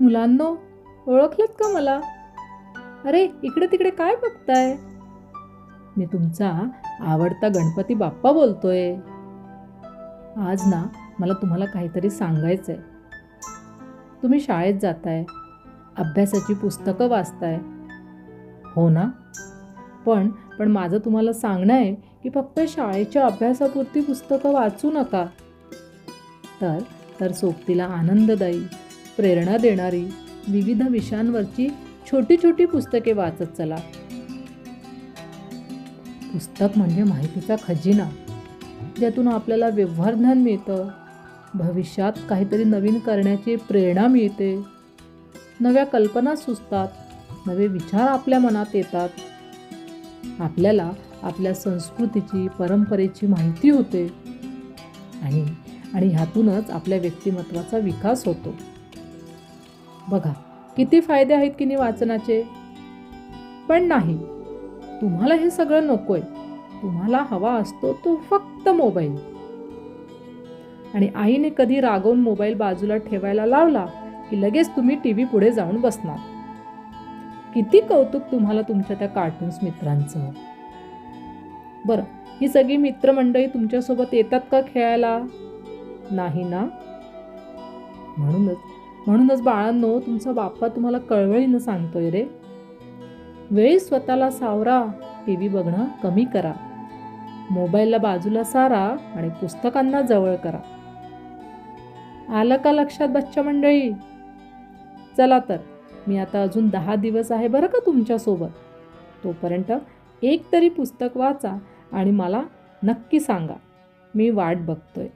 मुलांनो ओळखलत का मला? अरे इकडे तिकडे काय बघताय? मी तुमचा आवडता गणपती बाप्पा बोलतोय. आज ना मला तुम्हाला काहीतरी सांगायचं आहे तुम्ही शाळेत जाताय अभ्यासाची पुस्तकं वाचताय. हो ना? पण पण माझं तुम्हाला सांगणं आहे की फक्त शाळेच्या अभ्यासापुरती पुस्तकं वाचू नका. तर तर सोबतीला आनंददायी. प्रेरणा देणारी विविध विषयांवरची छोटी छोटी पुस्तके वाचत चला. पुस्तक म्हणजे माहितीचा खजिना ज्यातून आपल्याला व्यवहार ज्ञान मिळतं भविष्यात काहीतरी नवीन करण्याची प्रेरणा मिळते नव्या कल्पना सुचतात नवे विचार आपल्या मनात येतात. आपल्याला आपल्या संस्कृतीची परंपरेची माहिती होते आणि आणि ह्यातूनच आपल्या व्यक्तिमत्वाचा विकास होतो. बघा किती फायदे आहेत की नाही वाचनाचे? पण नाही तुम्हाला हे सगळं नकोय. तुम्हाला हवा असतो तो फक्त मोबाईल. आणि आईने कधी रागवून मोबाईल बाजूला ठेवायला लावला की लगेच तुम्ही टी व्ही पुढे जाऊन बसणार. किती कौतुक तुम्हाला तुमच्या त्या कार्टून्स मित्रांचं. बरं ही सगळी मित्रमंडळी तुमच्यासोबत येतात का खेळायला? नाही ना? म्हणूनच म्हणूनच बाळांनो तुमचा बाप्पा तुम्हाला कळवळीनं सांगतोय रे. वेळी स्वतःला सावरा टी व्ही बघणं कमी करा. मोबाईलला बाजूला सारा आणि पुस्तकांना जवळ करा. आलं का लक्षात बच्चा मंडळी? चला तर मी आता अजून दहा दिवस आहे बरं का तुमच्यासोबत. तोपर्यंत एक तरी पुस्तक वाचा आणि मला नक्की सांगा. मी वाट बघतोय.